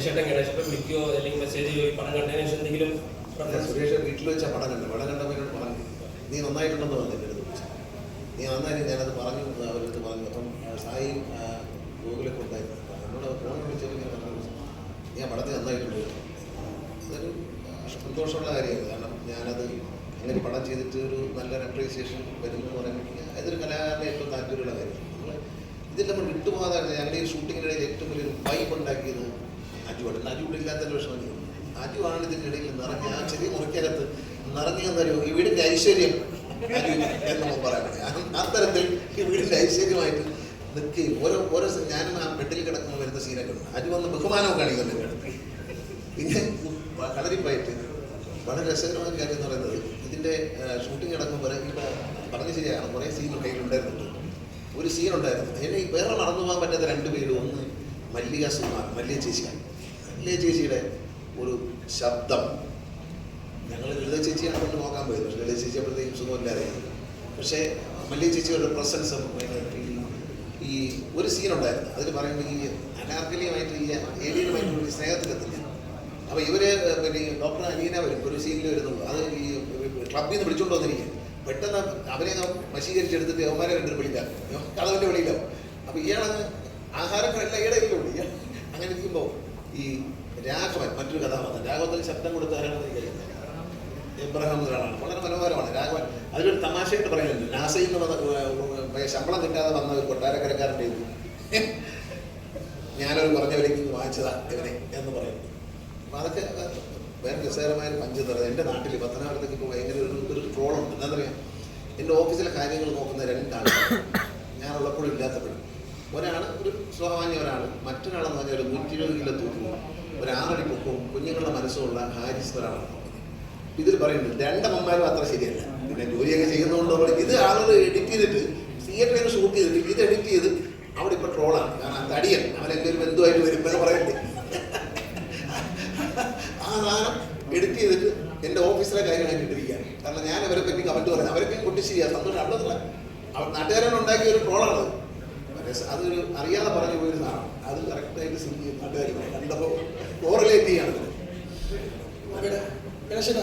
ജയശേട്ടൻ ഗണേശേട്ടൻ വിളിക്കുകയോ അല്ലെങ്കിൽ മെസ്സേജ് ചെയ്യുകയോ പടം കണ്ടതിന് ശേഷം എന്തെങ്കിലും സുരേഷ് വീട്ടിൽ വെച്ച പടം കണ്ടു പടം കണ്ടവരോട് പറഞ്ഞു നീ നന്നായിട്ടുണ്ടെന്ന് പറഞ്ഞു എന്റെ അടുത്ത് വിളിച്ചു. നീ നന്നായിട്ട് ഞാനത് പറഞ്ഞു അവരടുത്ത് പറഞ്ഞു. അപ്പം സായി ഗൂഗിളിൽ കൊണ്ടായിരുന്നു എന്നോട് ഫോൺ വിളിച്ചപ്പോൾ ഇങ്ങനെ പറഞ്ഞു നീ പടത്തിൽ നന്നായിട്ടുണ്ട്. അതൊരു സന്തോഷമുള്ള കാര്യമാണ് കാരണം ഞാനത് അങ്ങനെ പടം ചെയ്തിട്ട് ഒരു നല്ല അപ്രീസിയേഷൻ വരുന്നു പറയുമ്പോൾ അതൊരു കലാകാരന്റെ ഏറ്റവും താല്പര്യമുള്ള കാര്യമാണ്. നമ്മൾ ഇതിൽ നമ്മൾ വിട്ടുപോകാതെ ഞങ്ങളുടെ ഈ ഷൂട്ടിങ്ങിനിടയിൽ ഏറ്റവും വലിയൊരു വൈബ് ഉണ്ടാക്കിയത് അജുവാണ് അജു ഇല്ലാത്തതിന്റെ വിഷമം അജുവാണ് ഇടയിൽ നിറഞ്ഞ ആ ചെറിയ മുറിക്കകത്ത് നിറഞ്ഞു എന്നൊരു ഈ വീടിന്റെ ഐശ്വര്യം അജു എന്ന് നമ്മൾ പറയാൻ ആ തരത്തിൽ ഈ വീടിന്റെ ഐശ്വര്യമായിട്ട് നിൽക്കുകയും ഓരോ ഓരോ ഞാൻ ആ ബെഡിൽ കിടക്കുന്ന വരുന്ന സീനൊക്കെ ഉണ്ട്. അജു വന്ന് ബഹുമാനവും കാണിക്കുന്നുണ്ട് പിന്നെ കളരിപ്പായിട്ട് വളരെ രസകരമായ കാര്യം എന്ന് പറയുന്നത് ഇതിന്റെ ഷൂട്ടിംഗ് നടക്കുമ്പോൾ ഇവിടെ പറഞ്ഞ ശരിയാണ്. കുറേ സീൻ കയ്യിലുണ്ടായിരുന്നുണ്ട് ഒരു സീൻ ഉണ്ടായിരുന്നു. എന്നെ വേറെ മറന്നു പോകാൻ പറ്റാത്ത രണ്ട് പേര് ഒന്ന് മല്ലിക സുമാർ മല്ലിക ചേച്ചിയാണ് മല്ലിക ചേച്ചിയുടെ ഒരു ശബ്ദം. ഞങ്ങൾ ലളിത ചേച്ചിയാണ് കൊണ്ട് നോക്കാൻ പോയത് പക്ഷേ ലളിത ചേച്ചി അപ്പോഴത്തേക്കും സുഖമില്ലാതെ പക്ഷേ മല്ലിക ചേച്ചിയുടെ പ്രസൻസും ഈ ഒരു സീൻ ഉണ്ടായിരുന്നു. അതിൽ പറയുമ്പോൾ ഈ അനാർക്കലിയുമായിട്ട് ഈ ഏലിയനുമായിട്ട് ഒരു സ്നേഹത്തിലെത്തില്ല. അപ്പോൾ ഇവർ പിന്നെ ഡോക്ടർ അലീന വരും. ഒരു സീനിൽ വരുന്നു അത് ഈ ക്ലബിൽ നിന്ന് വിളിച്ചുകൊണ്ട് വന്നിരിക്കും പെട്ടെന്ന് അവരെ വശീകരിച്ചെടുത്തിട്ട് യവന്മാരെ കണ്ടിട്ട് വിളിക്കാം. കഥവിന്റെ വെളിയിലാവും. അപ്പോൾ ഇയാളങ്ങ് ആഹാരങ്ങളെല്ലാം ഈടയില്ലോ ഇയാൾ അങ്ങനെ ഇരിക്കുമ്പോൾ ഈ രാഘവൻ മറ്റൊരു കഥാപാത്രം. രാഘവത്തിൽ ശബ്ദം കൊടുത്ത ആരാണെന്ന് ഇബ്രാഹിം എന്നൊരാളാണ് വളരെ മനോഹരമാണ് രാഘവൻ. അതിലൊരു തമാശയായിട്ട് പറയുന്നുണ്ട്. നാസയിൽ നിന്ന് ശമ്പളം കിട്ടാതെ വന്ന ഒരു കൊട്ടാരക്കരക്കാരന്റെ ഇത്. ഞാനൊരു കുറഞ്ഞ വിലയ്ക്ക് വാങ്ങിച്ചതാ ഇവനെ എന്ന് പറയുന്നു. അപ്പം അതൊക്കെ വേറെ രസകരമായ പഞ്ച് തരുന്നത് എന്റെ നാട്ടിൽ പത്തനാപുരത്തേക്ക് ഇപ്പോൾ ഭയങ്കര ഒരു ഒരു ട്രോളുണ്ട്. എന്താ പറയുക എന്റെ ഓഫീസിലെ കാര്യങ്ങൾ നോക്കുന്ന രണ്ടാണ് ഞാനുള്ളപ്പോഴും ഇല്ലാത്തപ്പോഴും. ഒരാൾ ഒരു സ്വാഭാവിക ഒരാൾ മറ്റൊരാളെന്ന് പറഞ്ഞാൽ ഒരു നൂറ്റി ഇരുപത് കിലോ തൂക്കവും ഒരു ആറടി പൊക്കവും കുഞ്ഞുങ്ങളുടെ മനസ്സുള്ള ഹാരിസ് ഒരാളാണ് പറയുന്നത് രണ്ട് രണ്ടമ്മമാരും അത്ര ശരിയല്ല. പിന്നെ ജോലിയൊക്കെ ചെയ്യുന്നതുകൊണ്ട് ഇത് ആളുകൾ എഡിറ്റ് ചെയ്തിട്ട് തിയേറ്ററിൽ നിന്ന് ഷൂട്ട് ചെയ്തിട്ട് ഇത് എഡിറ്റ് ചെയ്ത് അവിടെ ഇപ്പൊ ട്രോളാണ്. കാരണം തടിയൻ അവരെ എന്റെ ഒരു ബന്ധുവായിട്ട് വരും പറയട്ടെ ആ സാധനം എഡിറ്റ് ചെയ്തിട്ട് എന്റെ ഓഫീസിലെ കാര്യമായിട്ട് ഇട്ടിരിക്കുകയാണ് കാരണം ഞാൻ അവരെ പറ്റി കമന്റ് പറയാം അവരൊക്കെ കുട്ടി ശരിയാണ് സന്തോഷം. അവിടെ നാട്ടുകാരൻ ഉണ്ടാക്കിയ ഒരു ട്രോളാണ് അതൊരു അറിയാതെ പറഞ്ഞു പോയൊരു സാധനം അത് കറക്റ്റായിട്ട് സിങ്ക് ചെയ്യും നാട്ടുകാർ കണ്ടപ്പോൾ കോറിലേറ്റ് ചെയ്യാണ്. ഗണേശന